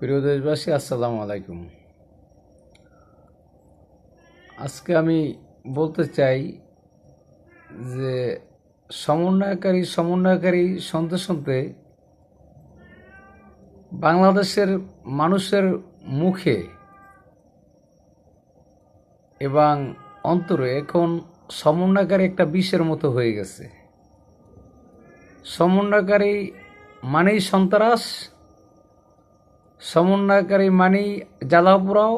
প্রিয় দেশবাসী, আসসালামু আলাইকুম। আজকে আমি বলতে চাই যে সমন্বয়কারী সমন্বয়কারী শুনতে শুনতে বাংলাদেশের মানুষের মুখে এবং অন্তরে এখন সমন্বয়কারী একটা বিষের মতো হয়ে গেছে। সমন্বয়কারী মানেই সন্ত্রাস সমন্বয়কারী মানি জ্বালাও পোড়াও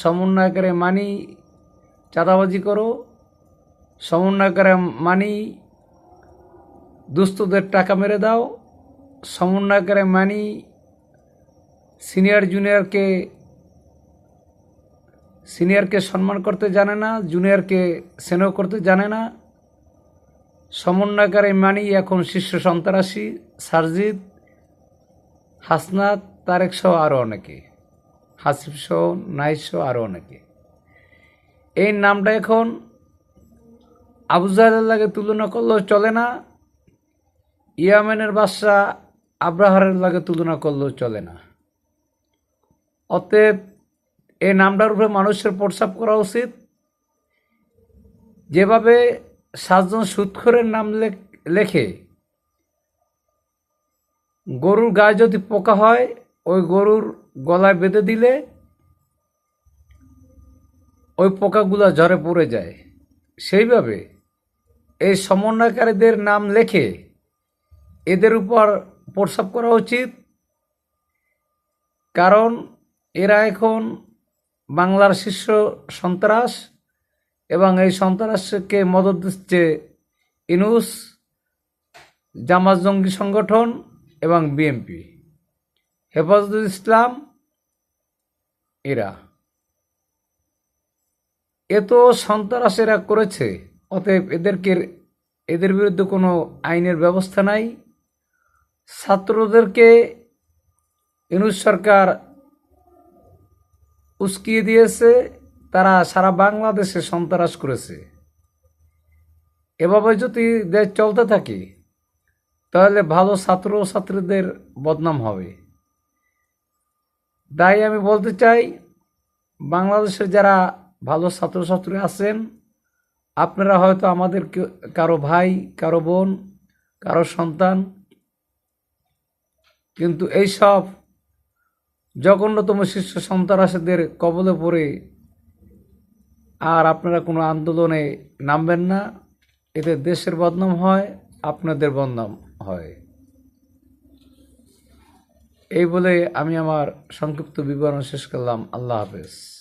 সমন্বয়কারী মানি চাঁদাবাজি করো সমন্বয়কারী মানি দুস্থদের টাকা মেরে দাও সমন্বয়কারী মানি সিনিয়র জুনিয়রকে, সিনিয়রকে সম্মান করতে জানে না, জুনিয়রকে স্নেহ করতে জানে না। সমন্বয়কারী মানি এখন শীর্ষ সন্ত্রাসী সারজিৎ, হাসনাত তারেক সহ আরও অনেকে, হাসিফ সহ নাইস সহ আরও অনেকে। এই নামটা এখন আবু জাহেলের লাগে তুলনা করলেও চলে না, ইয়ামেনের বাদশা আব্রাহারের লাগে তুলনা করলেও চলে না। অতএব এই নামটার উপরে মানুষের প্রস্রাব করা উচিত। যেভাবে সাতজন সুৎখরের নাম লেখে, গরুর গায়ে যদি পোকা হয় ওই গরুর গলায় বেঁধে দিলে ওই পোকাগুলো ঝরে পড়ে যায়। সেইভাবে এই সমন্বয়কারীদের নাম লেখে এদের উপর প্রস্রাব করা উচিত। কারণ এরা এখন বাংলার শীর্ষ সন্ত্রাস এবং এই সন্ত্রাসকে মদত দিচ্ছে ইনুস, জামাত জঙ্গি সংগঠন এবং বিএমপি হেফাজতুল ইসলাম, এরা। এত সন্ত্রাস এরা করেছে, অতএব এদেরকে, এদের বিরুদ্ধে কোনো আইনের ব্যবস্থা নাই। ছাত্রদেরকে ইনুস সরকার উস্কিয়ে দিয়েছে, তারা সারা বাংলাদেশে সন্ত্রাস করেছে। এভাবে যদি দেশ চলতে থাকে, তাহলে ভালো ছাত্র ছাত্রীদের বদনাম হবে। তাই আমি বলতে চাই, বাংলাদেশের যারা ভালো ছাত্রছাত্রী আছেন, আপনারা হয়তো আমাদের কারও ভাই, কারও বোন, কারও সন্তান, কিন্তু এইসব জঘন্যতম শীর্ষ সন্ত্রাসীদের কবলে পড়ে আর আপনারা কোনো আন্দোলনে নামবেন না। এতে দেশের বদনাম হয়, আপনাদের বদনাম হয়। এই বলে আমি আমার সংক্ষিপ্ত বিবরণ শেষ করলাম। আল্লাহ হাফেজ।